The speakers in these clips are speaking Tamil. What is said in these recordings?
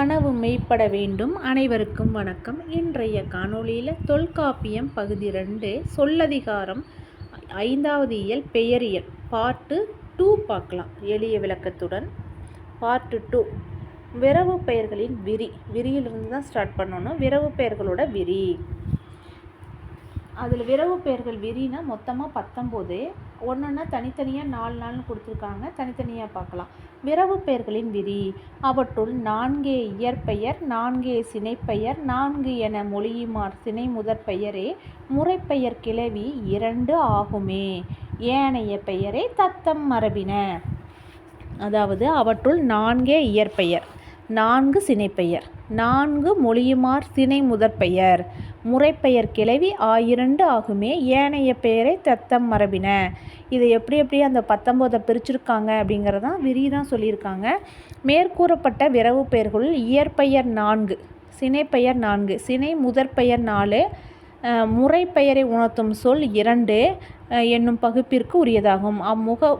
கனவு மெய்ப்பட வேண்டும். அனைவருக்கும் வணக்கம். இன்றைய காணொளியில் தொல்காப்பியம் பகுதி ரெண்டு சொல்லதிகாரம் ஐந்தாவது இயல் பெயரியல். பார்ட்டு டூ பார்க்கலாம். எளிய விளக்கத்துடன். Part two. விரவு பெயர்களின் விரி. விரியிலிருந்து தான் ஸ்டார்ட் பண்ணணும். விரவு பெயர்களோட விரி. அதில் விரவு பெயர்கள் விரினா மொத்தமாக பத்தொம்போது. ஒன்றொன்னா தனித்தனியாக நாலு நாள்னு கொடுத்துருக்காங்க. தனித்தனியாக பார்க்கலாம். விரவு பெயர்களின் விரி அவற்றுள் நான்கே இயற்பெயர் நான்கே சினைப்பெயர் நான்கு என மொழியுமார் சினை முதற் பெயரே முறைப்பெயர் கிளவி இரண்டு ஆகுமே. ஏனைய பெயரே தத்தம் மரபின. அதாவது அவற்றுள் நான்கே இயற்பெயர் நான்கு சினைப்பெயர். நான்கு மொழியுமார் சினை முதற்பெயர். முறைப்பெயர் கிளவி ஆயிரண்டு ஆகுமே ஏனைய பெயரை தத்தம் மரபின. இதை எப்படி எப்படி அந்த பத்தொம்போதை பிரிச்சிருக்காங்க அப்படிங்கிறதான் விரி தான் சொல்லியிருக்காங்க. மேற்கூறப்பட்ட விரவு பெயர்களுள் இயற்பெயர் நான்கு சினைப்பெயர் நான்கு சினை முதற்பெயர் நாலு முறைப்பெயரை உணர்த்தும் சொல் இரண்டு என்னும் பகுப்பிற்கு உரியதாகும். அம்முக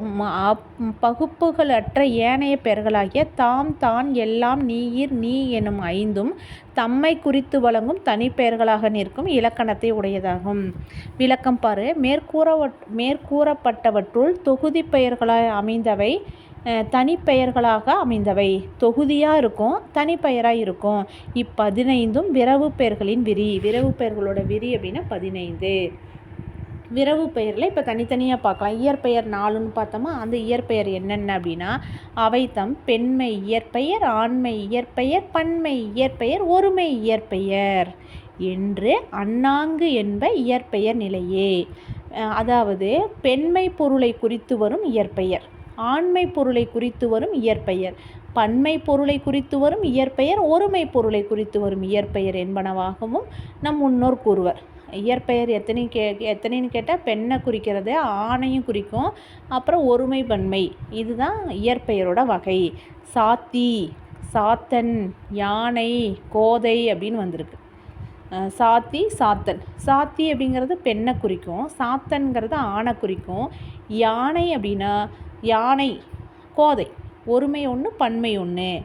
பகுப்புகளற்ற ஏனைய பெயர்களாகிய தாம் தான் எல்லாம் நீயிர் நீ எனும் ஐந்தும் தம்மை குறித்து வழங்கும் தனிப்பெயர்களாக நிற்கும் இலக்கணத்தை உடையதாகும். விளக்கம் பாரு. மேற்கூறவட் மேற்கூறப்பட்டவற்றுள் தொகுதி பெயர்களாய் அமைந்தவை தனிப்பெயர்களாக அமைந்தவை. தொகுதியாக இருக்கும் தனிப்பெயராக இருக்கும். இப்பதினைந்தும் விரவு பெயர்களின் விரி விரவு பெயர்களோட விரி அப்படின்னா பதினைந்து. விரவு பெயரில் இப்போ தனித்தனியாக பார்க்கலாம். இயற்பெயர் நாலுன்னு பார்த்தோமா அந்த இயற்பெயர் என்னென்ன அப்படின்னா அவைத்தம் பெண்மை இயற்பெயர் ஆண்மை இயற்பெயர் பன்மை இயற்பெயர் ஒருமை இயற்பெயர் என்று அண்ணாங்கு என்ப இயற்பெயர் நிலையே. அதாவது பெண்மை பொருளை குறித்து வரும் இயற்பெயர் ஆண்மை பொருளை குறித்து வரும் இயற்பெயர் பன்மை பொருளை குறித்து வரும் இயற்பெயர் ஒருமை பொருளை குறித்து வரும் இயற்பெயர் என்பனவாகவும் நம் முன்னோர் கூறுவர். இயற்பெயர் எத்தனை கே எத்தனைன்னு கேட்டால் பெண்ணை குறிக்கிறது ஆணையும் குறிக்கும் அப்புறம் ஒருமை பன்மை இதுதான் இயற்பெயரோட வகை. சாத்தி சாத்தன் யானை கோதை அப்படின்னு வந்திருக்கு. சாத்தி சாத்தன். சாத்தி அப்படிங்கிறது பெண்ணை குறிக்கும் சாத்தன்கிறது ஆணை குறிக்கும். யானை அப்படின்னா யானை கோதை. ஒருமை ஒன்று பன்மை ஒன்று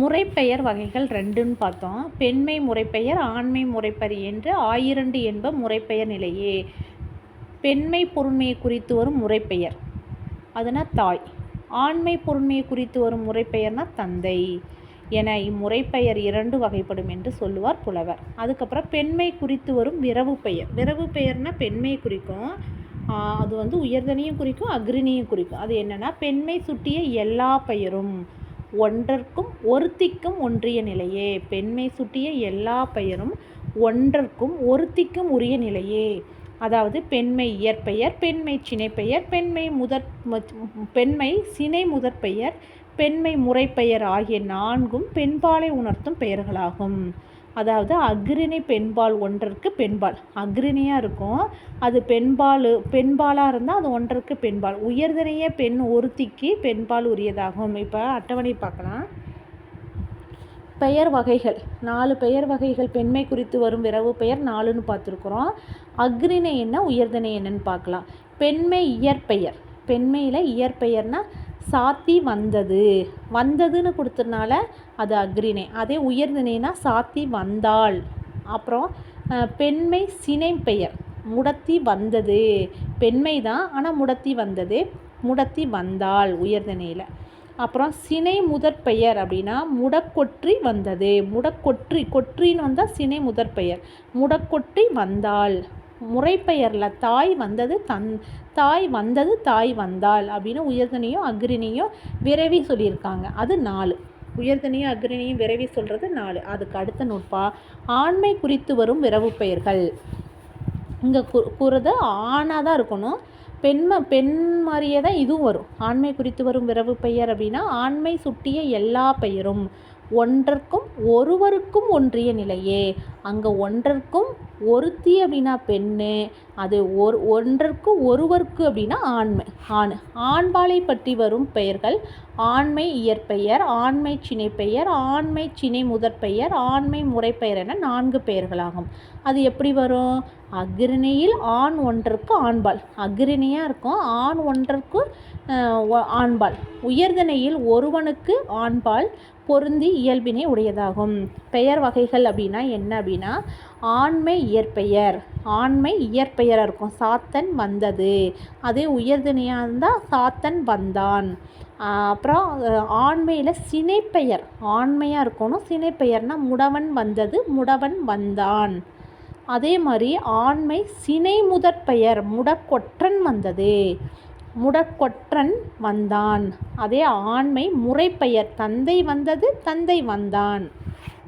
முறைப்பெயர் வகைகள் ரெண்டுன்னு பார்த்தோம். பெண்மை முறைப்பெயர் ஆண்மை முறைப்பெயர் என்று ஆயிரண்டு என்ப முறைப்பெயர் நிலையே. பெண்மை பொருண்மையை குறித்து வரும் முறைப்பெயர். அதுனா தாய். ஆண்மை பொருண்மையை குறித்து வரும் முறைப்பெயர்னா தந்தை என இம்முறைப்பெயர் இரண்டு வகைப்படும் என்று சொல்லுவார் புலவர். அதுக்கப்புறம் பெண்மை குறித்து வரும் விரவு பெயர். விரவு பெயர்னா பெண்மையை குறிக்கும். அது வந்து உயர்தனையும் குறிக்கும் அக்ரிணியும் குறிக்கும். அது என்னென்னா பெண்மை சுட்டிய எல்லா பெயரும். ஒன்றற்கும் ஒருத்திக்கும் ஒன்றிய நிலையே. பெண்மை சுட்டிய எல்லா பெயரும் ஒன்றற்கும் ஒருத்திக்கும் உரிய நிலையே. அதாவது பெண்மை இயற்பெயர் பெண்மை சினைப்பெயர் பெண்மை முதற் பெண்மை சினை முதற்பெயர் பெண்மை முறைப்பெயர் ஆகிய நான்கும் பெண்பாலை உணர்த்தும் பெயர்களாகும். அதாவது அக்ரிணி பெண்பால் ஒன்றற்கு பெண்பால். அக்ரிணியாக இருக்கும். அது பெண்பால் பெண்பாலாக இருந்தால் அது ஒன்றற்கு பெண்பால். உயர்தனைய பெண் ஒருத்திக்கு பெண்பால் உரியதாகும். இப்போ அட்டவணை பார்க்கலாம். பெயர் வகைகள். நாலு பெயர் வகைகள் பெண்மை குறித்து வரும் விரவு பெயர் நாலுன்னு பார்த்துருக்குறோம். அக்ரிணை என்ன உயர்தனை என்னன்னு பார்க்கலாம். பெண்மை இயற்பெயர். பெண்மையில் இயற்பெயர்னால் சாத்தி வந்தது. வந்ததுன்னு கொடுத்ததுனால அது அக்ரிணை அதே உயர்திணைனா சாத்தி வந்தாள். அப்புறம் பெண்மை சினை பெயர். முடத்தி வந்தது. பெண்மை தான் ஆனால் முடத்தி வந்தது. முடத்தி வந்தாள் உயர்ந்தனையில் அப்புறம் சினை முதற் பெயர் அப்படின்னா முடக்கொற்றி வந்தது. முடக்கொற்றி கொற்றின்னு வந்தால் சினை முதற்பெயர் முடக்கொற்றி வந்தாள். முறைப்பெயரில் தாய் வந்தது தன் தாய் வந்தது தாய் வந்தாள் அப்படின்னு உயர்தனையும் அக்ரிணியும் விரைவி சொல்லியிருக்காங்க. அது நாலு. உயர்தனையும் அக்ரிணியும் விரைவி சொல்கிறது நாலு. அதுக்கு அடுத்த நூற்பா ஆண்மை குறித்து வரும் விரவு பெயர்கள். இங்கே கு கூறுறது ஆணாக தான் இருக்கணும். பெண்ம பெண் மாதிரியே தான் இதுவும் வரும். ஆண்மை குறித்து வரும் விரவு பெயர் அப்படின்னா ஆண்மை சுட்டிய எல்லா பெயரும். ஒன்றற்கும் ஒருவருக்கும் ஒன்றிய நிலையே. அங்கே ஒன்றற்கும் ஒருத்தி அப்படின்னா பெண்ணு அது ஒரு ஒன்றற்கு ஒருவருக்கு அப்படின்னா ஆண்மை. ஆண் ஆண்பாலை பற்றி வரும் பெயர்கள். ஆண்மை இயற்பெயர் ஆண்மை சினைப்பெயர் ஆண்மை சினை முதற்பெயர் ஆண்மை முறைப்பெயர் என நான்கு பெயர்களாகும். அது எப்படி வரும்? அக்ரிணியில் ஆண் ஒன்றற்கு ஆண்பால். அக்ரிணியாக இருக்கும். ஆண் ஒன்றற்கு ஆண்பால். உயர்தனையில் ஒருவனுக்கு ஆண்பால் பொருந்தி இயல்பினை உடையதாகும். பெயர் வகைகள் அப்படின்னா என்ன அப்படின்னா ஆண்மை இயற்பெயர். ஆண்மை இயற்பெயராக இருக்கும். சாத்தன் வந்தது. அதே உயர்தினையாக இருந்தால் சாத்தன் வந்தான். அப்புறம் ஆண்மையில் சினைப்பெயர். ஆண்மையாக இருக்கணும். சினைப்பெயர்னால் முடவன் வந்தது முடவன் வந்தான். அதே மாதிரி ஆண்மை சினை முதற்பெயர் முடக்கொற்றன் வந்தது. முடக்கொற்றன் வந்தான். அதே ஆண்மை முறைப்பெயர். தந்தை வந்தது தந்தை வந்தான்.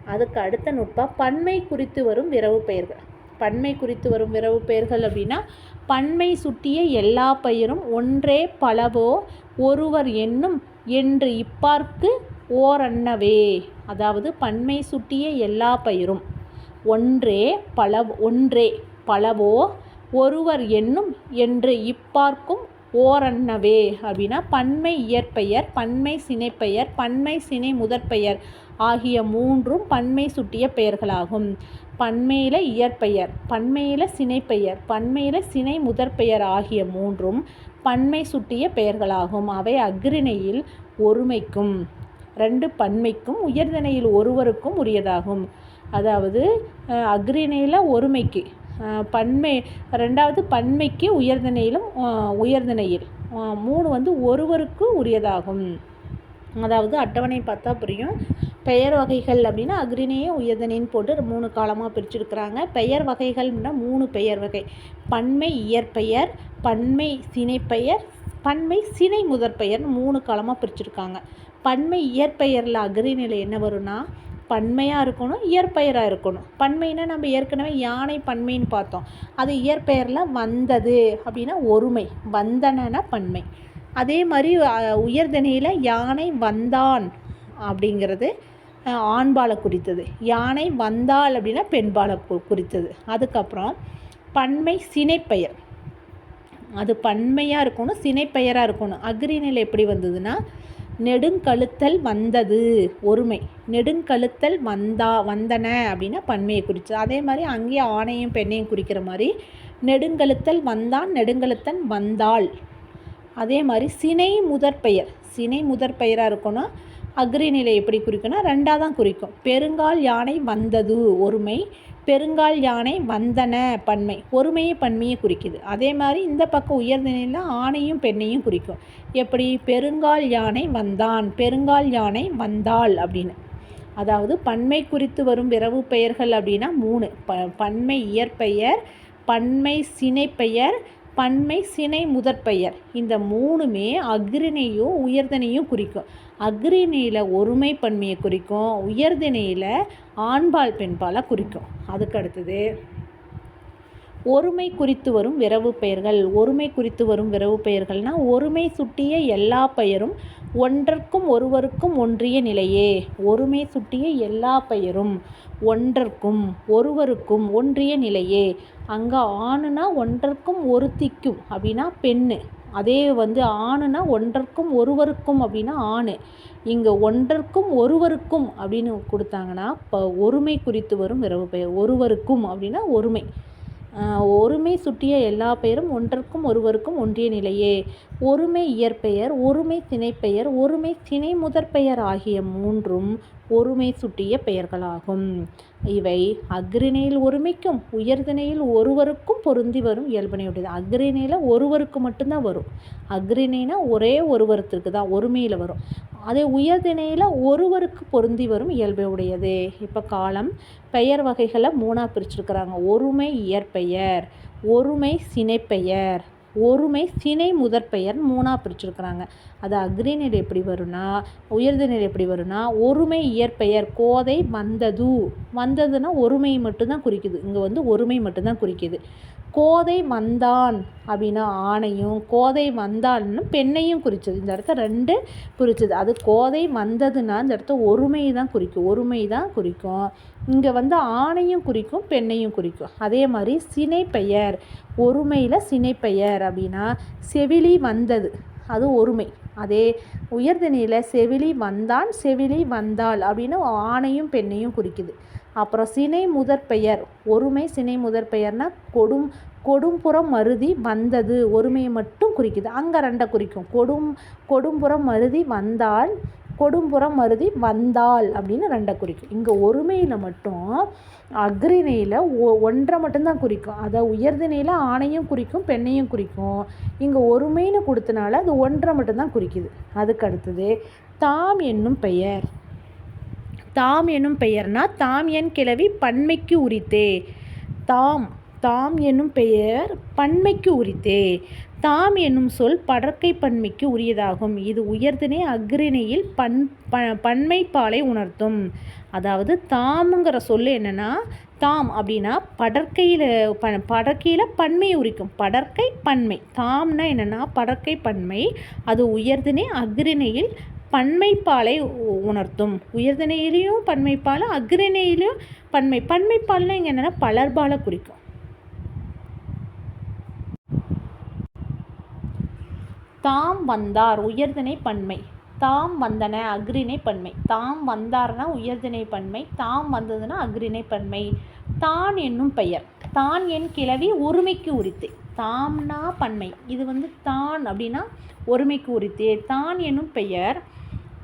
அதுக்கு அடுத்த நுட்பம் பன்மை குறித்து வரும் விரவு பெயர்கள். பன்மை குறித்து வரும் விரவு பெயர்கள் அப்படின்னா பன்மை சுட்டிய எல்லா பயிரும் ஒன்றே பலவோ ஒருவர் என்னும் என்று இப்பார்க்கு ஓரன்னவே அதாவது பன்மை சுட்டிய எல்லா பயிரும் ஒன்றே பல ஒன்றே பலவோ ஒருவர் என்னும் என்று இப்பார்க்கும் ஓரன்னவே அப்படின்னா பன்மை இயற்பெயர் பன்மை சினைப்பெயர் பன்மை சினை முதற்பெயர் ஆகிய மூன்றும் பன்மை சுட்டிய பெயர்களாகும். பன்மையில இயற்பெயர் பன்மையில சினைப்பெயர் பன்மையில சினை முதற்பெயர் ஆகிய மூன்றும் பன்மை சுட்டிய பெயர்களாகும். அவை அஃறிணையில் ஒருமைக்கும் ரெண்டு பன்மைக்கும் உயர்தனையில் ஒருவருக்கும் உரியதாகும். அதாவது அக்ரிணையில் ஒருமைக்கு பன்மை ரெண்டாவது பன்மைக்கு உயர்தனையிலும் அஹ், உயர்தனையில் மூணு வந்து ஒருவருக்கு உரியதாகும். அதாவது அட்டவணை பார்த்தா புரியும். பெயர் வகைகள் அப்படின்னா அக்ரிணையும் உயர்தனின்னு போட்டு மூணு காலமாக பிரிச்சிருக்கிறாங்க. பெயர் வகைகள்னா மூணு பெயர் வகை. பன்மை இயற்பெயர் பன்மை சினைப்பெயர் பன்மை சினை முதற்பெயர்னு மூணு காலமாக பிரிச்சிருக்காங்க. பன்மை இயற்பெயரில் அக்ரிணையில் என்ன வரும்னா பன்மையாக இருக்கணும் இயற்பெயராக இருக்கணும். பன்மைனா நம்ம ஏற்கனவே யானை பன்மைன்னு பார்த்தோம். அது இயற்பெயரில் வந்தது அப்படின்னா ஒருமை வந்தனனா பன்மை. அதே மாதிரி உயர்தனையில் யானை வந்தான் அப்படிங்கிறது ஆண்பாலை குறித்தது. யானை வந்தாள் அப்படின்னா பெண்பாலை குறித்தது. அதுக்கப்புறம் பன்மை சினைப்பெயர். அது பன்மையாக இருக்கணும் சினைப்பெயராக இருக்கணும். அக்ரிநிலை எப்படி வந்ததுன்னா நெடுங்கழுத்தல் வந்தது. ஒருமை. நெடுங்கழுத்தல் வந்தா வந்தன அப்படின்னா பன்மையை குறிச்சு அதே மாதிரி அங்கேயே ஆணையும் பெண்ணையும் குறிக்கிற மாதிரி நெடுங்கழுத்தல் வந்தான் நெடுங்கழுத்தன் வந்தாள். அதே மாதிரி சினை முதற்பெயர் சினை முதற் பெயராக இருக்கணும் அக்ரிநிலை எப்படி குறிக்கும்னா ரெண்டாக தான் குறிக்கும். பெருங்கால் யானை வந்தது ஒருமை. பெருங்கால் யானை வந்தன பன்மை. ஒருமையை பன்மையை குறிக்குது. அதே மாதிரி இந்த பக்கம் உயர்ந்த நிலையில் ஆணையும் பெண்ணையும் குறிக்கும். எப்படி? பெருங்கால் யானை வந்தான். பெருங்கால் யானை வந்தாள் அப்படின்னு. அதாவது பன்மை குறித்து வரும் விரவு பெயர்கள் அப்படின்னா மூணு. ப பன்மை இயற்பெயர் பன்மை சினைப்பெயர் பன்மை சினை முதற்பெயர் இந்த மூணுமே அக்ரிணையும் உயர்தனையும் குறிக்கும். அக்ரிணையில் ஒருமை பன்மையை குறிக்கும். உயர்திணையில் ஆண்பால் பெண்பாலை குறிக்கும். அதுக்கு அடுத்தது ஒருமை குறித்து வரும் விரவு பெயர்கள். ஒருமை குறித்து வரும் விரவு பெயர்கள்னால் ஒருமை சுட்டிய எல்லா பெயரும் ஒன்றற்கும் ஒருவருக்கும் ஒன்றிய நிலையே. ஒருமை சுட்டிய எல்லா பெயரும் ஒன்றற்கும் ஒருவருக்கும் ஒன்றிய நிலையே. அங்கே ஆணுனா ஒன்றற்கும் ஒருத்திக்கும் அப்படின்னா பெண்ணு. அதே வந்து ஆணுனா ஒன்றற்கும் ஒருவருக்கும் அப்படின்னா ஆண். இங்கே ஒன்றற்கும் ஒருவருக்கும் அப்படின்னு கொடுத்தாங்கன்னா இப்போ ஒருமை குறித்து வரும் இரவு பெயர். ஒருவருக்கும் அப்படின்னா ஒருமை. ஒருமை சுட்டிய எல்லா பெயரும் ஒன்றற்கும் ஒருவருக்கும் ஒன்றிய நிலையே. ஒருமை இயற்பெயர் ஒருமை திணைப்பெயர் ஒருமை திணை முதற்பெயர் ஆகிய மூன்றும் ஒருமை சுட்டிய பெயர்களாகும். இவை அக்ரிணையில் ஒருமைக்கும் உயர்திணையில் ஒருவருக்கும் பொருந்தி வரும் இயல்பனையுடையது. அக்ரிணையில் ஒருவருக்கு மட்டும்தான் வரும். அக்ரிணைனா ஒரே ஒருவருத்திற்கு தான் ஒருமையில் வரும். அதே உயர்திணையில் ஒருவருக்கு பொருந்தி வரும் இயல்பை உடையது இப்போ காலம் பெயர் வகைகளை மூணாக பிரிச்சிருக்கிறாங்க. ஒருமை இயற்பெயர் ஒருமை சினைப்பெயர் ஒருமை சினை முதற்பெயர் மூணாக பிரிச்சிருக்கிறாங்க. அது அக்ரிநீர் எப்படி வரும்னா உயர்திணையில் எப்படி வரும்னா ஒருமை இயற்பெயர் கோதை வந்தது. வந்ததுன்னா ஒருமை மட்டும்தான் குறிக்குது. இங்கே வந்து ஒருமை மட்டும்தான் குறிக்குது. கோதை வந்தான் அப்படின்னா ஆணையும் கோதை வந்தான்னு பெண்ணையும் குறிச்சது. இந்த இடத்த ரெண்டு குறிச்சது அது கோதை வந்ததுன்னா இந்த இடத்த ஒருமை தான் குறிக்கும். ஒருமை தான் குறிக்கும். இங்கே வந்து ஆணையும் குறிக்கும் பெண்ணையும் குறிக்கும். அதே மாதிரி சினை பெயர். ஒருமையில் சினைப்பெயர் அப்படின்னா செவிலி வந்தது. அது ஒருமை. அதே உயர்தனியில் செவிலி வந்தான் செவிலி வந்தாள் அப்படின்னு ஆணையும் பெண்ணையும் குறிக்குது. அப்புறம் சினை முதற்பெயர் ஒருமை சினை முதற்பெயர்னா கொடும் கொடும்புறம் மருதி வந்தது. ஒருமையை மட்டும் குறிக்குது. அங்கே ரெண்டை குறிக்கும். கொடும் கொடும்புறம் மருதி வந்தால் கொடும்புறம் மருதி வந்தாள் அப்படின்னு ரெண்டை குறிக்கும். இங்கே ஒருமையில் மட்டும் அக்ரிணையில் ஒ ஒன்றை மட்டும்தான் குறிக்கும். அதை உயர்திணையில் ஆணையும் குறிக்கும் பெண்ணையும் குறிக்கும். இங்கே ஒருமைன்னு கொடுத்தனால அது ஒன்றை மட்டும்தான் குறிக்குது. அதுக்கு அடுத்தது தாம் என்னும் பெயர். தாம் எனும் பெயர்னா தாம் என் கிளவி பன்மைக்கு உரித்தே. தாம் தாம் என்னும் பெயர் பன்மைக்கு உரித்தே. தாம் என்னும் சொல் படற்கை பன்மைக்கு உரியதாகும். இது உயர்தினை அக்ரிணையில் பன் ப பன்மைப்பாலை உணர்த்தும். அதாவது தாமுங்கிற சொல் என்னென்னா தாம் அப்படின்னா படற்கையில் ப படற்கையில் பன்மையை உரிக்கும். படற்கை பன்மை. தாம்னா என்னென்னா படற்கை பன்மை. அது உயர்தினை அக்ரிணையில் பன்மைப்பாலை உணர்த்தும். உயர்தினையிலையும் பன்மைப்பால் அக்ரிணையிலையும் பன்மை. பன்மைப்பால்னா இங்கே என்னென்னா பலர்பாலை குறிக்கும். தாம் வந்தார் உயர்திணை பன்மை. தாம் வந்தன அக்ரிணை பன்மை. தாம் வந்தார்னா உயர்திணை பன்மை. தாம் வந்ததுன்னா அக்ரிணை பன்மை. தான் என்னும் பெயர். தான் என் கிளவி ஒருமைக்கு உரித்து. தாம்னா பன்மை. இது வந்து தான் அப்படின்னா ஒருமைக்கு உரித்தே. தான் என்னும் பெயர்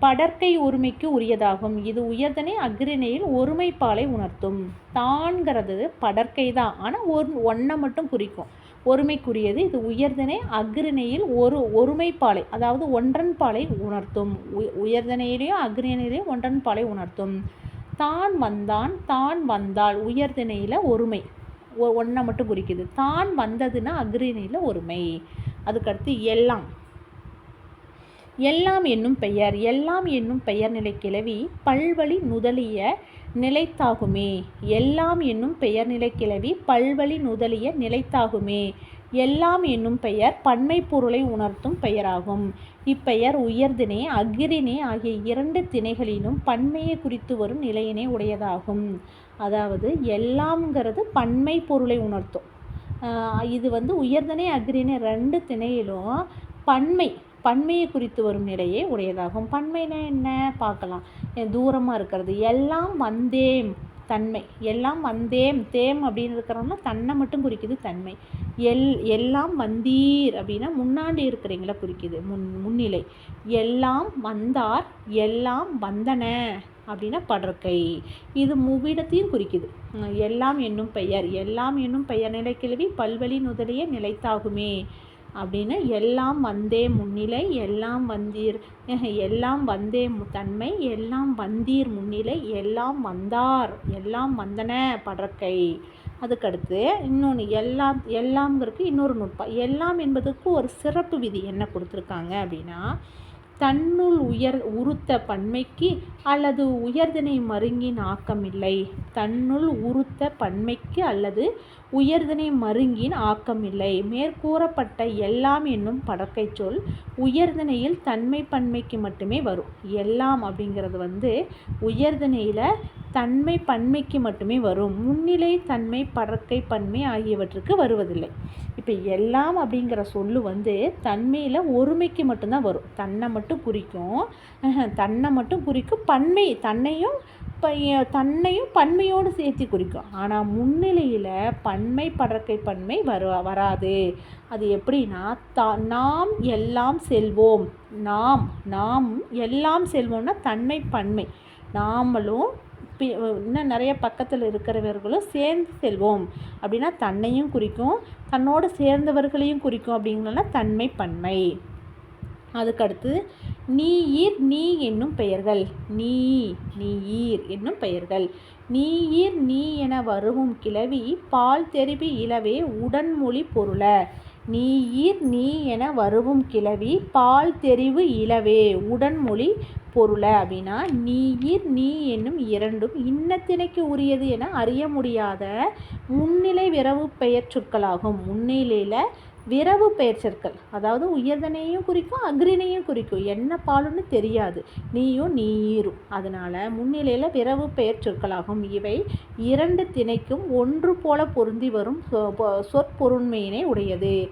படற்கை ஒருமைக்கு உரியதாகும். இது உயர்தனை அக்ரிணையில் ஒருமைப்பாலை உணர்த்தும். தான்கிறது படற்கை தான். ஆனால் ஒரு ஒன்றை மட்டும் குறிக்கும். ஒருமைக்குரியது. இது உயர்தனை அக்ரிணையில் ஒரு ஒருமைப்பாலை அதாவது ஒன்றன் பாலை உணர்த்தும் உயர்தனையிலேயோ அக்ரிணையிலேயோ ஒன்றன் பாலை உணர்த்தும். தான் வந்தான் தான் வந்தால் உயர்திணையில் ஒருமை. ஒன்றை மட்டும் குறிக்குது. தான் வந்ததுன்னா அக்ரிணையில் ஒருமை. அதுக்கடுத்து எல்லாம். எல்லாம் என்னும் பெயர். எல்லாம் என்னும் பெயர் நிலை கிளவி பல்வழி நுதலிய நிலைத்தாகுமே. எல்லாம் என்னும் பெயர் நிலைக்கிழவி பல்வழி நுதலிய நிலைத்தாகுமே. எல்லாம் என்னும் பெயர் பன்மை பொருளை உணர்த்தும் பெயராகும். இப்பெயர் உயர்தினே அகிரினே ஆகிய இரண்டு திணைகளிலும் பன்மையை குறித்து வரும் நிலையினை உடையதாகும். அதாவது எல்லாம்ங்கிறது பன்மை பொருளை உணர்த்தும். இது வந்து உயர்தனை அக்ரிணை ரெண்டு திணையிலும் பன்மை பன்மையை குறித்து வரும் நிலையே உடையதாகும். பன்மைனா என்ன? பார்க்கலாம். தூரமாக இருக்கிறது. எல்லாம் வந்தேம் தன்மை. எல்லாம் வந்தேம் தேம் அப்படின்னு இருக்கிறோம்னா தன்னை மட்டும் குறிக்குது தன்மை. எல் எல்லாம் வந்தீர் அப்படின்னா முன்னாடி இருக்கிறீங்கள குறிக்குது. முன் முன்னிலை. எல்லாம் வந்தார் எல்லாம் வந்தன அப்படின்னா படற்கை இது மூவிடத்தையும் குறிக்குது. எல்லாம் என்னும் பெயர். எல்லாம் என்னும் பெயர். நிலை கிழவி பல்வழி நுதலிய நிலைத்தாகுமே. அப்படின்னு எல்லாம் வந்தே முன்னிலை எல்லாம் வந்தீர் எல்லாம் வந்தே தன்மை எல்லாம் வந்தீர் முன்னிலை எல்லாம் வந்தார் எல்லாம் வந்தன படற்கை. அதுக்கடுத்து இன்னொன்று எல்லாம் எல்லாம்ங்கிறதுக்கு இன்னொரு நுட்பம். எல்லாம் என்பதுக்கு ஒரு சிறப்பு விதி என்ன கொடுத்துருக்காங்க அப்படின்னா தன்னுள் உயர் உறுத்த பன்மைக்கு அல்லது உயர்தினை மருங்கின் ஆக்கமில்லை. தன்னுள் உறுத்த பன்மைக்கு அல்லது உயர்தினை மருங்கின் ஆக்கமில்லை. மேற்கூறப்பட்ட எல்லாம் என்னும் படக்கை சொல் உயர்தினையில் தன்மை பன்மைக்கு மட்டுமே வரும். எல்லாம் அப்படிங்கிறது வந்து உயர்தினையில் தன்மை பன்மைக்கு மட்டுமே வரும். முன்னிலை தன்மை படக்கை பன்மை ஆகியவற்றுக்கு வருவதில்லை. இப்போ எல்லாம் அப்படிங்கிற சொல்லு வந்து தன்மையில் ஒருமைக்கு மட்டும்தான் வரும். தன்னை மட்டும் குறிக்கும். தன்னை மட்டும் குறிக்கும். பன்மை தன்னையும் தன்னையும் பன்மையோடு சேர்த்து குறிக்கும். ஆனால் முன்னிலையில் பன்மை படற்கை பன்மை வரு வராது. அது எப்படின்னா தா நாம் எல்லாம் செல்வோம். நாம் நாம் எல்லாம் செல்வோம்னா தன்மை பன்மை. நாமளும் இன்னும் நிறைய பக்கத்தில் இருக்கிறவர்களும் சேர்ந்து செல்வோம். அப்படின்னா தன்னையும் குறிக்கும் தன்னோடு சேர்ந்தவர்களையும் குறிக்கும் அப்படிங்கிறனா தன்மை பன்மை. அதுக்கடுத்து நீயீர் நீ என்னும் பெயர்கள். நீ நீ ஈர் என்னும் பெயர்கள். நீ நீ என வருவும் கிளவி பால் தெரிவி இலவே உடன்மொழி பொருள. நீ நீ என வருவும் கிளவி பால் தெரிவு இலவே உடன்மொழி பொருளை அப்படின்னா நீயிர் நீ என்னும் இரண்டும் இன்னத்திணைக்கு உரியது என அறிய முடியாத முன்னிலை விரவு பெயர் சொற்களாகும். முன்னிலையில் விரவு பெயர் சொற்கள் அதாவது உயர்தனையும் குறிக்கும் அக்ரிணையும் குறிக்கும். என்ன பாலுன்னு தெரியாது. நீயும் நீயிரும். அதனால் முன்னிலையில் விரவு பெயர் சொற்களாகும். இவை இரண்டு திணைக்கும் ஒன்று போல பொருந்தி வரும் சொ- சொற்பொருண்மையினை உடையது.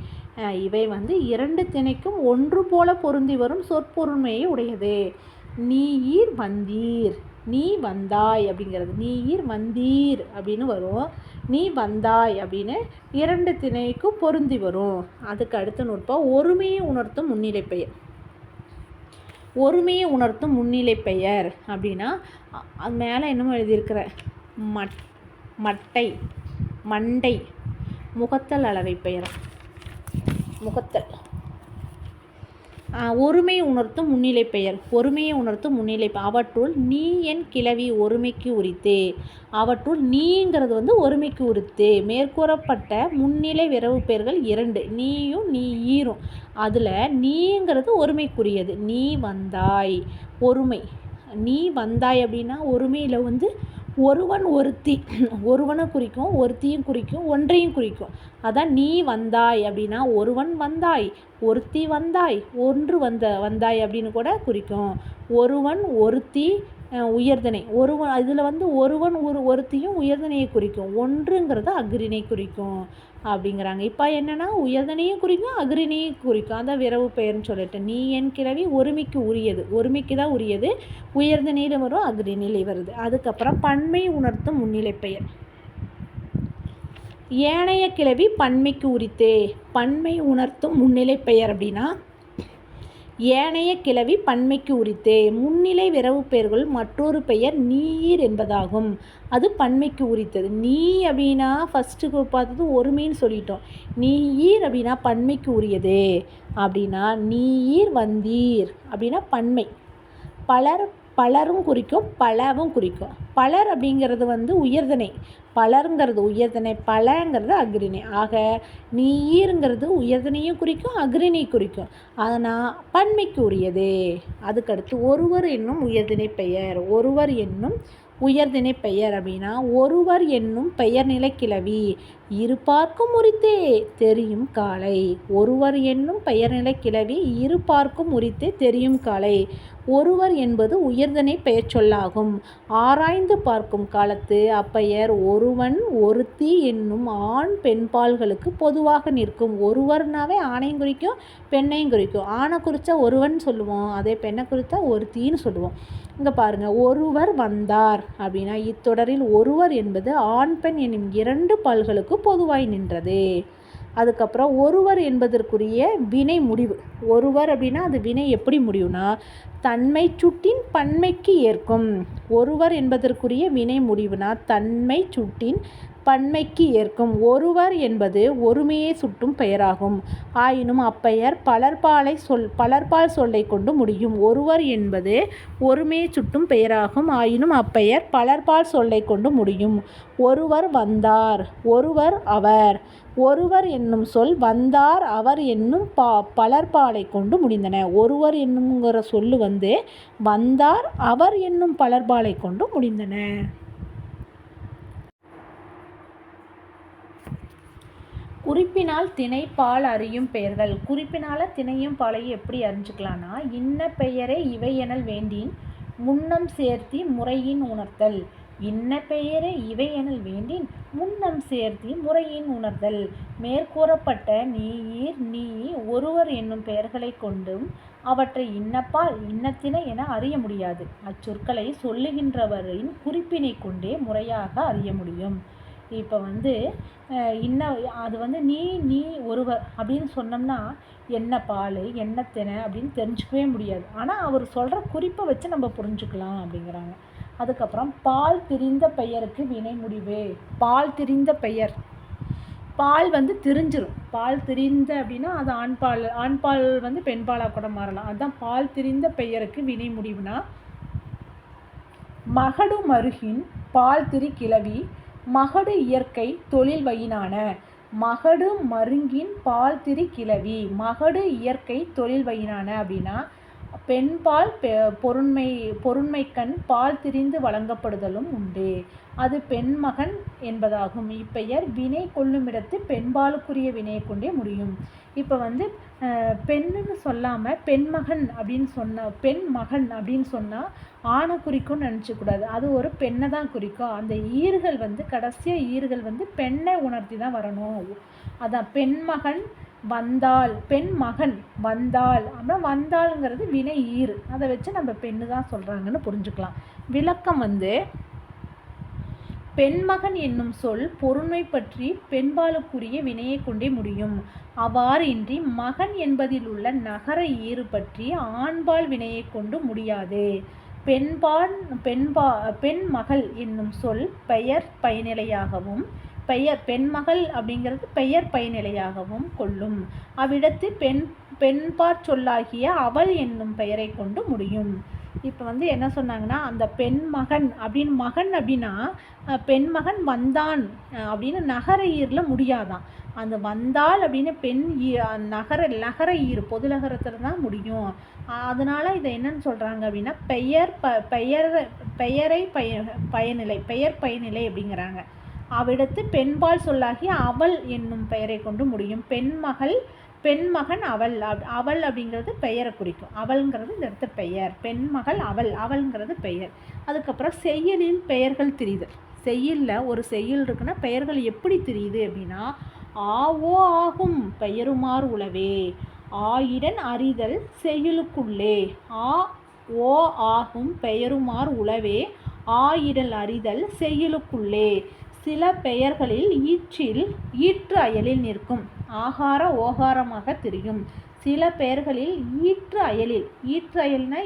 இவை வந்து இரண்டு திணைக்கும் ஒன்று போல பொருந்தி வரும் சொற்பொருண்மையை உடையது. நீர் வந்தீர் நீ வந்தாய் அப்படிங்கிறது. நீர் வந்தீர் அப்படின்னு வரும். நீ வந்தாய் அப்படின்னு இரண்டு திணைக்கும் பொருந்தி வரும். அதுக்கு அடுத்த நுட்பம் ஒருமையை உணர்த்தும் முன்னிலை பெயர். ஒருமையை உணர்த்தும் முன்னிலை பெயர் அப்படின்னா அது மேலே என்னமோ எழுதியிருக்கிற? மட் மட்டை மண்டை முகத்தல் அளவை பெயர். முகத்தல். ஒருமை உணர்த்தும் முன்னிலை பெயர். ஒருமையை உணர்த்தும் முன்னிலை அவற்றுள் நீ என் கிளவி ஒருமைக்கு உரித்தே. அவற்றுள் நீங்கிறது வந்து ஒருமைக்கு உரித்தே. மேற்கூறப்பட்ட முன்னிலை விரவு பெயர்கள் இரண்டு. நீயும் நீ ஈரும். அதில் நீங்கிறது ஒருமைக்குரியது. நீ வந்தாய். ஒருமை. நீ வந்தாய் அப்படின்னா ஒருமையில் வந்து ஒருவன் ஒருத்தி ஒருவனை குறிக்கும் ஒருத்தியும் குறிக்கும் ஒன்றையும் குறிக்கும். அதான் நீ வந்தாய் அப்படின்னா ஒருவன் வந்தாய் ஒருத்தி வந்தாய் ஒன்று வந்த வந்தாய் அப்படின்னு கூட குறிக்கும். ஒருவன் ஒருத்தி உயர்தனை. ஒருவன் இதில் வந்து ஒருவன் ஒரு ஒருத்தியும் உயர்தனையை குறிக்கும். ஒன்றுங்கிறது அக்ரினை குறிக்கும். அப்படிங்கிறாங்க. இப்போ என்னென்னா உயர்தனையும் குறிக்கும் அக்ரிணையும் குறிக்கும். அதான் விரவு பெயர்னு சொல்லிட்டு. நீ என் கிழவி ஒருமைக்கு உரியது. ஒருமைக்கு தான் உரியது. உயர்தனையில் வரும் அக்ரிணையில் வருது. அதுக்கப்புறம் பன்மை உணர்த்தும் முன்னிலை பெயர். ஏனைய கிழவி பன்மைக்கு உரித்தே. பன்மை உணர்த்தும் முன்னிலை பெயர் அப்படின்னா ஏனைய கிளவி பன்மைக்கு உரித்தே. முன்னிலை விரவு பெயர்கள் மற்றொரு பெயர் நீர் என்பதாகும். அது பன்மைக்கு உரித்தது. நீ அப்படின்னா ஃபஸ்ட்டு பார்த்தது ஒருமைன்னு சொல்லிட்டோம். நீர் அப்படின்னா பன்மைக்கு உரியது. அப்படின்னா நீர் வந்தீர். அப்படின்னா பன்மை. பலர் பலரும் குறிக்கும் பலவும் குறிக்கும். பலர் அப்படிங்கிறது வந்து உயர்தனை. பலருங்கிறது உயர்தனை பலங்கிறது அக்ரிணை ஆக நீருங்கிறது உயர்தனையும் குறிக்கும் அக்ரிணை குறிக்கும். ஆனால் பன்மைக்கு உரியது. அதுக்கடுத்து ஒருவர் என்னும் உயர்திணை பெயர். ஒருவர் என்னும் உயர்திணை பெயர் அப்படின்னா ஒருவர் என்னும் பெயர் நிலை கிளவி இருபார்க்கும் உரித்தே தெரியும் காலை ஒருவர் என்னும் பெயர் கிளவி கிளவி இருபார்க்கும் உரித்தே தெரியும் காலை ஒருவர் என்பது உயர்தனை பெயர் சொல்லாகும். ஆராய்ந்து பார்க்கும் காலத்து அப்பெயர் ஒருவன் ஒருத்தி என்னும் ஆண் பெண்பால்களுக்கு பொதுவாக நிற்கும். ஒருவர்னாவே ஆணையும் குறிக்கும் பெண்ணையும் குறிக்கும். ஆணை குறித்தா ஒருவன் சொல்லுவோம் அதே பெண்ணை குறித்தா ஒருத்தின்னு சொல்லுவோம். இங்கே பாருங்கள் ஒருவர் வந்தார் அப்படின்னா இத்தொடரில் ஒருவர் என்பது ஆண் பெண் என்னும் இரண்டு பால்களுக்கு பொதுவாய் நின்றது. அதுக்கப்புறம் ஒருவர் என்பதற்குரிய வினை முடிவு. ஒருவர் அப்படின்னா அது வினை எப்படி முடியும்னா தன்மை சுட்டின் பன்மைக்கு ஏற்கும். ஒருவர் என்பதற்குரிய வினை முடிவுனா தன்மை சுட்டின் பன்மைக்கு ஏற்கும். ஒருவர் என்பது ஒருமையை சுட்டும் பெயராகும். ஆயினும் அப்பெயர் பலர்பாலை சொல் பலர்பால் சொல்லை கொண்டு முடியும். ஒருவர் என்பது ஒருமையை சுட்டும் பெயராகும். ஆயினும் அப்பெயர் பலர்பால் சொல்லை கொண்டு முடியும். ஒருவர் வந்தார் ஒருவர் அவர். ஒருவர் என்னும் சொல் வந்தார் அவர் என்னும் பா பலர்பாலை கொண்டு முடிந்தன. ஒருவர் என்னுங்கிற சொல்லு வந்து வந்தார் அவர் என்னும் பலர்பாலை கொண்டு முடிந்தன. குறிப்பினால் திணை பால் அறியும் பெயர்கள். குறிப்பினால திணையும் பாலையும் எப்படி அறிஞ்சுக்கலாம்னா இன்ன பெயரே இவை எனல் வேண்டின் முன்னம் சேர்த்தி முறையின் உணர்த்தல் இன்ன பெயரே இவை எனல் வேண்டின் முன்னம் சேர்த்தி முறையின் உணர்தல். மேற்கூறப்பட்ட நீர் நீ ஒருவர் என்னும் பெயர்களைக் கொண்டும் அவற்றை இன்னப்பால் இன்னத்தினை என அறிய முடியாது. அச்சொற்களை சொல்லுகின்றவரின் குறிப்பினை கொண்டே முறையாக அறிய முடியும். இப்போ வந்து இன்னும் அது வந்து நீ நீ ஒருவர் அப்படின்னு சொன்னோம்னா என்ன பால் என்ன தினை அப்படின்னு தெரிஞ்சுக்கவே முடியாது. ஆனால் அவர் சொல்கிற குறிப்பை வச்சு நம்ம புரிஞ்சுக்கலாம் அப்படிங்கிறாங்க. அதுக்கப்புறம் பால் திரிந்த பெயருக்கு வினை முடிவு. பால் திரிந்த பெயர். பால் வந்து திரிஞ்சிரும். பால் திரிந்த அப்படின்னா அது ஆண் பால் ஆண் பால் வந்து பெண் பாலாக கூட மாறலாம். அதுதான் பால் திரிந்த பெயருக்கு வினை முடிவுனா மகடு மருகின் பால் திரி கிளவி மகடு இயற்கை தொழில் வயினான. மகடு மருங்கின் பால் திரி கிளவி. மகடு இயற்கை தொழில் வயினான அப்படின்னா பெண்பால் பெ பொருண்மை பொருண்மைக்கண் பால் திரிந்து வழங்கப்படுதலும் உண்டு. அது பெண்மகன் என்பதாகும். இப்பெயர் வினை கொள்ளுமிடத்து பெண்பாலுக்குரிய வினையை கொண்டே முடியும். இப்போ வந்து பெண்ணுன்னு சொல்லாமல் பெண்மகன் அப்படின்னு சொன்னால் பெண் மகன் அப்படின்னு சொன்னால் ஆணை குறிக்கும்னு நினச்சக்கூடாது அது ஒரு பெண்ணை தான் குறிக்கும். அந்த ஈறுகள் வந்து கடைசியாக ஈறுகள் வந்து பெண்ணை உணர்த்தி தான் வரணும். அதான் பெண்மகன் வந்தாள் பெண் மகன் வந்தாள் அப்புறம் வந்தாளுங்கிறது வினை ஈர் அதை வச்சு நம்ம பெண்ணு தான் சொல்கிறாங்கன்னு புரிஞ்சுக்கலாம். விளக்கம் வந்து பெண்மகன் என்னும் சொல் பொருண்மை பற்றி பெண்பாலுக்குரிய வினையை கொண்டே முடியும். அவ்வாறின்றி மகன் என்பதில் உள்ள நகர ஈறு பற்றி ஆண்பால் வினையை கொண்டு முடியாது. பெண்பால் பெண்பா பெண் மகள் என்னும் சொல் பெயர் பயனிலையாகவும் பெயர் பெண்மகள் அப்படிங்கிறது பெயர் பயனிலையாகவும் கொள்ளும். அவ்விடத்து பெண் பெண்பாற் சொல்லாகிய அவள் என்னும் பெயரை கொண்டு முடியும். இப்போ வந்து என்ன சொன்னாங்கன்னா அந்த பெண் மகன் அப்படின்னு மகன் அப்படின்னா பெண் மகன் வந்தான் அப்படின்னு நகர ஈரில் முடியாதான். அந்த வந்தால் அப்படின்னு பெண் ஈ நகர நகர ஈர் பொது நகரத்தில் தான் முடியும். அதனால் அதனால இதை என்னன்னு சொல்கிறாங்க அப்படின்னா பெயர் ப பெயர் பெயரை பய பயனிலை பெயர் பயனிலை அப்படிங்கிறாங்க. அவ்விடத்து பெண்பால் சொல்லாகி அவள் என்னும் பெயரை கொண்டு முடியும். பெண்மகள் பெண்மகன் அவள் அப்- அவள் அப்படிங்கிறது பெயரை குறிக்கும். அவள்ங்கிறது இந்த இடத்த பெயர். பெண்மகள் அவள் அவள்ங்கிறது பெயர். அதுக்கப்புறம் செய்யலின் பெயர்கள் தெரியுதல் செய்யுளில் ஒரு செய்யுள் இருக்குன்னா பெயர்கள் எப்படி தெரியுது அப்படின்னா ஆவோ ஆகும் பெயருமாறு உளவே ஆயிடன் அறிதல் செய்யுளுக்குள்ளே ஆ ஓ ஆகும் பெயருமார் உளவே ஆயிடல் அறிதல் செய்யுளுக்குள்ளே சில பெயர்களில் ஈற்றில் ஈற்று அயலில் நிற்கும். ஆகார ஓகாரமாக தெரியும். சில பெயர்களில் ஈற்று அயலில். ஈற்று அயல்னா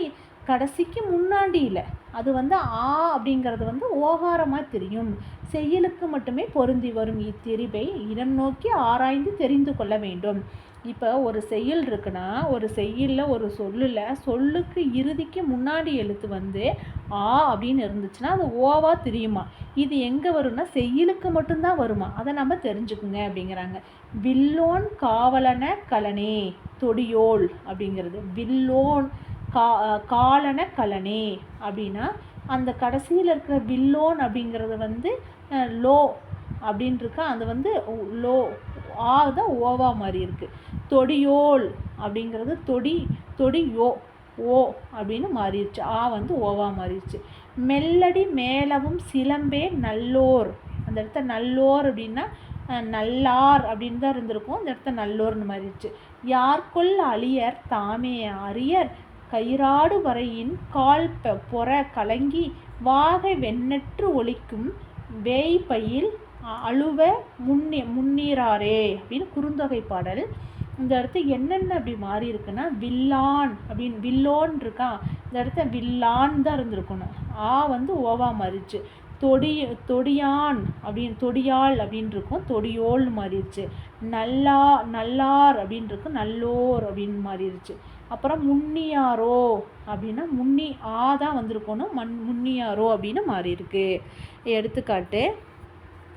கடைசிக்கு முன்னாடி இல்லை. அது வந்து ஆ அப்படிங்கிறது வந்து ஓகாரமாக தெரியும். செய்யலுக்கு மட்டுமே பொருந்தி வரும் இத்திரிபை இடம் நோக்கி ஆராய்ந்து தெரிந்து கொள்ள வேண்டும். இப்போ ஒரு செய்யுள் இருக்குன்னா ஒரு செய்யுளில் ஒரு சொல்லில் சொல்லுக்கு இறுதிக்கு முன்னாடி எழுத்து வந்து ஆ அப்படின்னு இருந்துச்சுன்னா அது ஓவா தெரியுமா? இது எங்கே வரும்னா செய்யலுக்கு மட்டும்தான் வருமா? அதை நம்ம தெரிஞ்சுக்குங்க அப்படிங்கிறாங்க. வில்லோன் காவலன கலனே தொடியோல் அப்படிங்கிறது. வில்லோன் கா காலன கலனே அப்படின்னா அந்த கடைசியில் இருக்கிற வில்லோன் அப்படிங்கிறது வந்து லோ அப்படின்னு இருக்கா அது வந்து லோ ஆ தான் ஓவா மாதிரி இருக்குது தொடியோல் அப்படிங்கிறது தொடி தொடி யோ ஓ அப்படின்னு மாறிடுச்சு. ஆ வந்து ஓவா மாறிடுச்சு. மெல்லடி மேலவும் சிலம்பே நல்லோர். அந்த இடத்த நல்லோர் அப்படின்னா நல்லார் அப்படின்னு தான் இருந்திருக்கும். அந்த இடத்த நல்லோர்னு மாறிடுச்சு. யார்கொல் அழியர் தாமே அறியர் கயிறாடு வரையின் கால் ப பொற கலங்கி வாகை வெண்ணற்று ஒழிக்கும் வேய் பையில் அழுவ முன்னி முன்னீராரே அப்படின்னு குறுந்தொகை பாடல். இந்த இடத்து என்னென்ன அப்படி மாறி இருக்குன்னா வில்லான் அப்படின்னு வில்லோன் இருக்கா? இந்த இடத்த வில்லான் தான் இருந்திருக்கணும். ஆ வந்து ஓவா மாறிடுச்சு. தொடி தொடியான் அப்படின்னு தொடியாள் அப்படின்னு இருக்கும். தொடியோல்னு மாறிடுச்சு. நல்லா நல்லார் அப்படின்னு இருக்கும். நல்லோர் அப்படின்னு மாறிடுச்சு. அப்புறம் முன்னியாரோ அப்படின்னா முன்னி ஆ தான் வந்திருக்கணும். மண் முன்னியாரோ அப்படின்னு மாறியிருக்கு. எடுத்துக்காட்டு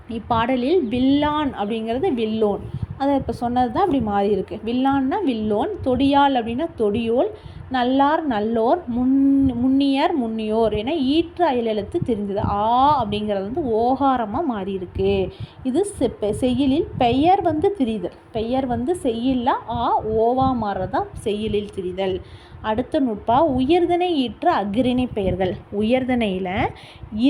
இப்பாடலில் வில்லான் அப்படிங்கிறது வில்லோன். அதை இப்போ சொன்னது தான் அப்படி மாறி இருக்கு வில்லான்னா வில்லோன் தொடியால் அப்படின்னா தொடியோல் நல்லார் நல்லோர் முன் முன்னியர் முன்னியோர் என ஈற்று அயலெழுத்து தெரிஞ்சது ஆ அப்படிங்கிறது வந்து ஓகாரமாக மாறி இருக்கு இது செ- பெயர் வந்து திரிதல். பெயர் வந்து செய்யுளில் ஆ ஓவா மாறுறதான் செய்யலில் திரிதல். அடுத்த நுட்பா உயர்தனை ஈற்ற அஃறிணை பெயர்கள். உயர்தனையில்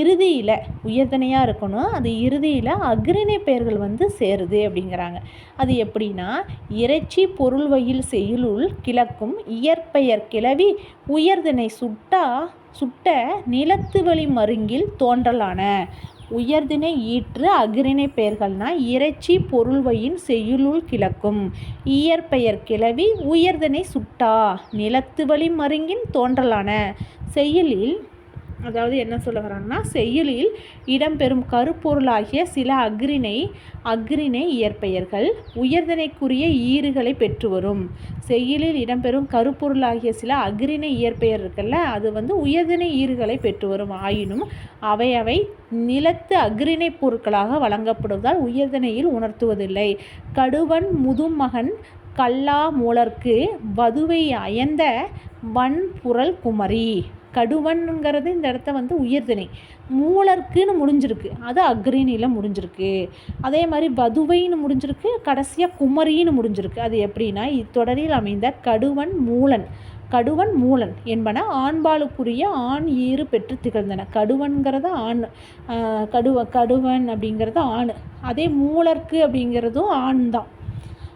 இறுதியில் உயர்தனையாக இருக்கணும் அது இறுதியில் அஃறிணை பெயர்கள் வந்து சேருது அப்படிங்கிறாங்க. அது எப்படின்னா இறைச்சி பொருள் வயில் செய்யுளுள் கிழக்கும் இயற்பெயர் கிளவி உயர்தனை சுட்டா சுட்ட நிலத்து வழி மருங்கில் தோன்றலான. உயர்தினை ஈற்று அஃறிணை பெயர்கள்னா இறைச்சி பொருள்வையின் செய்யுளுள் கிளக்கும். இயற்பெயர் கிளவி உயர்தினை சுட்டா நிலத்து வழி மருங்கின் தோன்றலான. செய்யுளில் அதாவது என்ன சொல்ல வராங்கன்னா செய்யுளில் இடம்பெறும் கருப்பொருளாகிய சில அக்ரிணை அக்ரிணை இயற்பெயர்கள் உயர்தனைக்குரிய ஈறுகளை பெற்று வரும் செய்யுளில் இடம்பெறும் கருப்பொருளாகிய சில அக்ரிணை இயற்பெயர் இருக்குல்ல அது வந்து உயர்தனை ஈறுகளை பெற்று வரும் ஆயினும் அவை அவை நிலத்து அக்ரிணை பொருட்களாக வழங்கப்படுவதால் உயர்திணையில் உணர்த்துவதில்லை. கடுவன் முதுமகன் கல்லா மூலர்க்கு வதுவை அயந்த வன்புரல் குமரி. கடுவன்ங்கிறது இந்த இடத்த வந்து உயர்திணை. மூலர்க்குன்னு முடிஞ்சிருக்கு. அது அக்ரிணியில் முடிஞ்சிருக்கு. அதே மாதிரி வதுவைன்னு முடிஞ்சிருக்கு. கடைசியாக குமரின்னு முடிஞ்சிருக்கு. அது எப்படின்னா இத்தொடரில் அமைந்த கடுவன் மூலன். கடுவன் மூலன் என்பன ஆண்பாலுக்குரிய ஆண் ஈறு பெற்று திகழ்ந்தன. கடுவன்கிறது ஆண் கடுவ கடுவன் அப்படிங்கிறது ஆண். அதே மூலர்க்கு அப்படிங்கிறதும் ஆண் தான்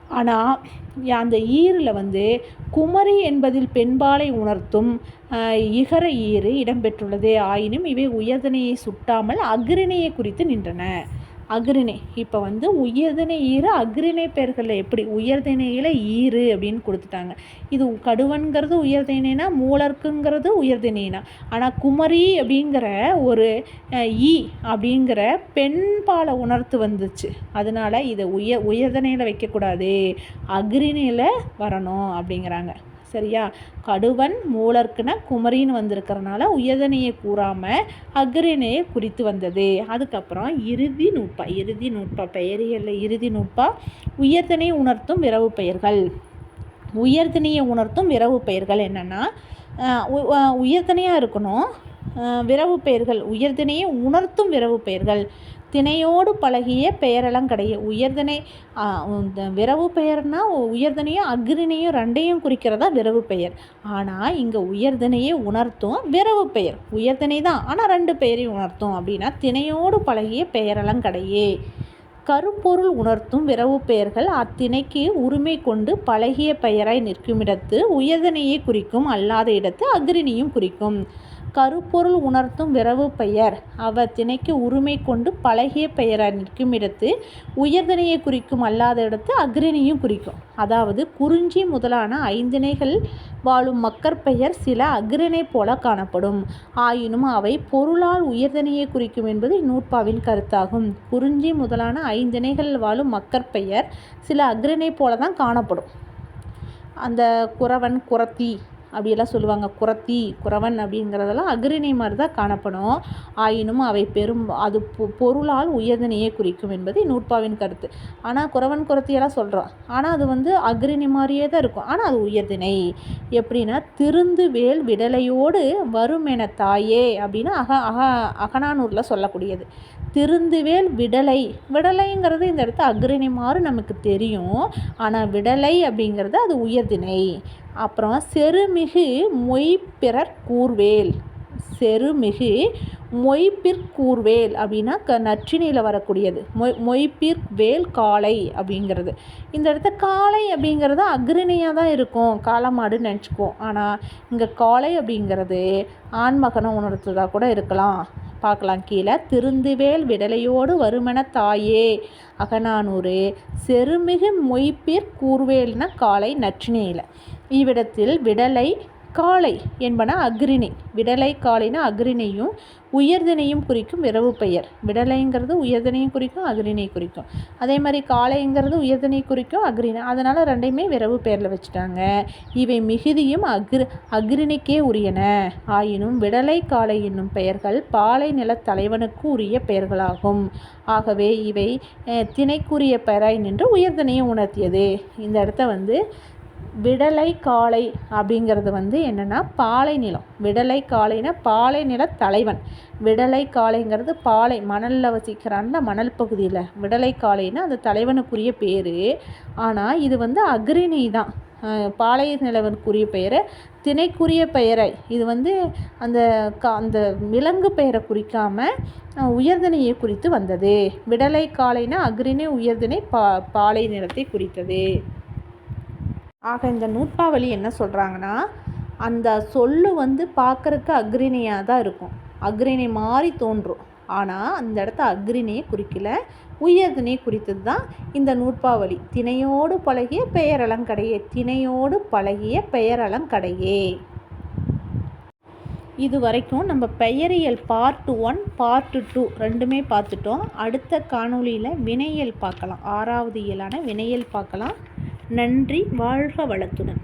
ஆனால் அந்த ஈரில் வந்து குமரி என்பதில் பெண்பாலை உணர்த்தும் இகர ஈறு இடம்பெற்றுள்ளது. ஆயினும் இவை உயர்தனையை சுட்டாமல் அக்ரிணையை குறித்து நின்றன. அக்ரிணை இப்போ வந்து உயர்திணை ஈறு அக்ரிணை பெயர்களில் எப்படி? உயர்திணையில் ஈறு அப்படின்னு கொடுத்துட்டாங்க. இது கடுவன்கிறது உயர்திணைனா மூலர்க்குங்கிறது உயர்திணைனா. ஆனால் குமரி அப்படிங்கிற ஒரு ஈ அப்படிங்கிற பெண்பாலை உணர்த்து வந்துச்சு. அதனால் இதை உயர் உயர்திணையில் வைக்கக்கூடாது. அக்ரிணையில் வரணும் அப்படிங்கிறாங்க. சரியா? கடுவன் மூலர்க்குன குமரின்னு வந்திருக்கிறனால உயர்தனையை கூறாமல் அக்ரிணையை குறித்து வந்தது. அதுக்கப்புறம் இறுதி நூட்பா இறுதி நூட்பா பெயரியல்ல இறுதி நூட்பா உயர்தனை உணர்த்தும் விரவு பெயர்கள். உயர்தனையை உணர்த்தும் விரவு பெயர்கள் என்னென்னா உயர்தனையாக இருக்கணும் விரவு பெயர்கள் உயர்தினையை உணர்த்தும் விரவு பெயர்கள். திணையோடு பழகிய பெயரலங்கடைய உயர்தனை விரவு பெயர்னா உயர்தனையும் அக்ரிணையும் ரெண்டையும் குறிக்கிறதா விரவு பெயர். ஆனால் இங்கே உயர்தினையை உணர்த்தும் விரவு பெயர். உயர்தனை தான். ஆனால் ரெண்டு பெயரையும் உணர்த்தும் அப்படின்னா திணையோடு பழகிய பெயரலங்கடையே. கருப்பொருள் உணர்த்தும் விரவு பெயர்கள் அத்திணைக்கு உரிமை கொண்டு பழகிய பெயராய் நிற்குமிடத்து உயர்தனையை குறிக்கும் அல்லாத இடத்து அக்ரிணியும் குறிக்கும். கருப்பொருள் உணர்த்தும் விரவு பெயர். அவர் திணைக்கு உரிமை கொண்டு பழகிய பெயராக நிற்கும் இடத்து உயர்திணையை குறிக்கும் அல்லாத இடத்து அக்ரிணியும் குறிக்கும். அதாவது குறிஞ்சி முதலான ஐந்திணைகள் வாழும் மக்கற்பெயர் சில அக்ரிணை போல காணப்படும். ஆயினும் அவை பொருளால் உயர்தனையை குறிக்கும் என்பது நூற்பாவின் கருத்தாகும். குறிஞ்சி முதலான ஐந்திணைகள் வாழும் மக்கர் பெயர் சில அக்ரிணை போல தான் காணப்படும். அந்த குறவன் குரத்தி அப்படியெல்லாம் சொல்லுவாங்க. குரத்தி குறவன் அப்படிங்கிறதெல்லாம் அக்ரிணி மாதிரி தான் காணப்படும். ஆயினும் அவை பெரும் அது பொ பொருளால் உயர்தனையே குறிக்கும் என்பது நூற்பாவின் கருத்து. ஆனால் குறவன் குரத்தியெல்லாம் சொல்கிறோம் ஆனால் அது வந்து அக்ரிணி மாதிரியே தான் இருக்கும். ஆனால் அது உயர்தினை எப்படின்னா திருந்து வேல் விடலையோடு வருமென தாயே அப்படின்னு அக அக அகனானூரில் சொல்லக்கூடியது. திருந்துவேல் விடலை. விடலைங்கிறது இந்த இடத்த அக்ரிணி மாறு நமக்கு தெரியும். ஆனால் விடலை அப்படிங்கிறது அது உயர்திணை. அப்புறம் செருமிகு மொய்பிறர் கூர்வேல். செருமிகு மொய்பிற்கூர்வேல் அப்படின்னா க நற்றினியில் வரக்கூடியது. மொய் மொய்பிற் வேல் காளை அப்படிங்கிறது. இந்த இடத்த காளை அப்படிங்கிறது அக்ரிணியாக தான் இருக்கும். காளமாடுன்னு நினச்சிக்குவோம். ஆனால் இங்கே காளை அப்படிங்கிறது ஆண்மகனை உணர்த்துதாக கூட இருக்கலாம். பார்க்கலாம். கீழே திருந்துவேல் விடலையோடு வருமன தாயே. அகநானூறு செருமிகு மொய்ப்பிற் கூர்வேல்னா காளை நற்றினியில். இவ்விடத்தில் விடலை காளை என்பன அக்ரிணை விடலை காளைனா அக்ரிணையும் உயர்தினையும் குறிக்கும் இரவு பெயர். விடலைங்கிறது உயர்தினையும் குறிக்கும் அக்ரிணை குறிக்கும். அதே மாதிரி காளைங்கிறது உயர்தினை குறிக்கும் அக்ரிணை அதனால் ரெண்டையுமே விரவு பெயரில் வச்சுட்டாங்க. இவை மிகுதியும் அக்ரி அக்ரிணைக்கே உரியன. ஆயினும் விடலை காளை என்னும் பெயர்கள் பாலை நில தலைவனுக்கு உரிய பெயர்களாகும். ஆகவே இவை திணைக்குரிய பெயராய் நின்று உயர்தினையை உணர்த்தியது. இந்த இடத்த வந்து விடலை காளை அப்படிங்கிறது வந்து என்னென்னா பாலை நிலம். விடலை காளைனா பாலை நில தலைவன். விடலை காளைங்கிறது பாலை மணலில் வசிக்கிறான்ல மணல் பகுதியில். விடலை காளைன்னா அந்த தலைவனுக்குரிய பேர். ஆனால் இது வந்து அக்ரிணி தான். பாலை நிலவனுக்குரிய பெயர். திணைக்குரிய பெயரை. இது வந்து அந்த கா அந்த விலங்கு பெயரை குறிக்காமல் உயர்தினையை குறித்து வந்தது. விடலை காளைனா அக்ரிணை உயர்தினை பா பாலை நிலத்தை குறித்தது. ஆக இந்த நூற்பாவளி என்ன சொல்கிறாங்கன்னா அந்த சொல்லு வந்து பார்க்குறக்கு அக்ரிணியாக தான் இருக்கும். அக்ரிணை மாதிரி தோன்றும். ஆனால் அந்த இடத்த அக்ரிணியை குறிக்கல. உயர்தினை குறித்தது தான் இந்த நூற்பாவளி. திணையோடு பழகிய பெயரலங்கடையே. திணையோடு பழகிய பெயரலங்கடையே. இது வரைக்கும் நம்ம பெயரியல் பார்ட் ஒன் பார்ட் டூ ரெண்டுமே பார்த்துட்டோம். அடுத்த காணொளியில் வினையல் பார்க்கலாம். ஆறாவது இயலான வினையல் பார்க்கலாம். நன்றி வாழ்க வளத்துடன்.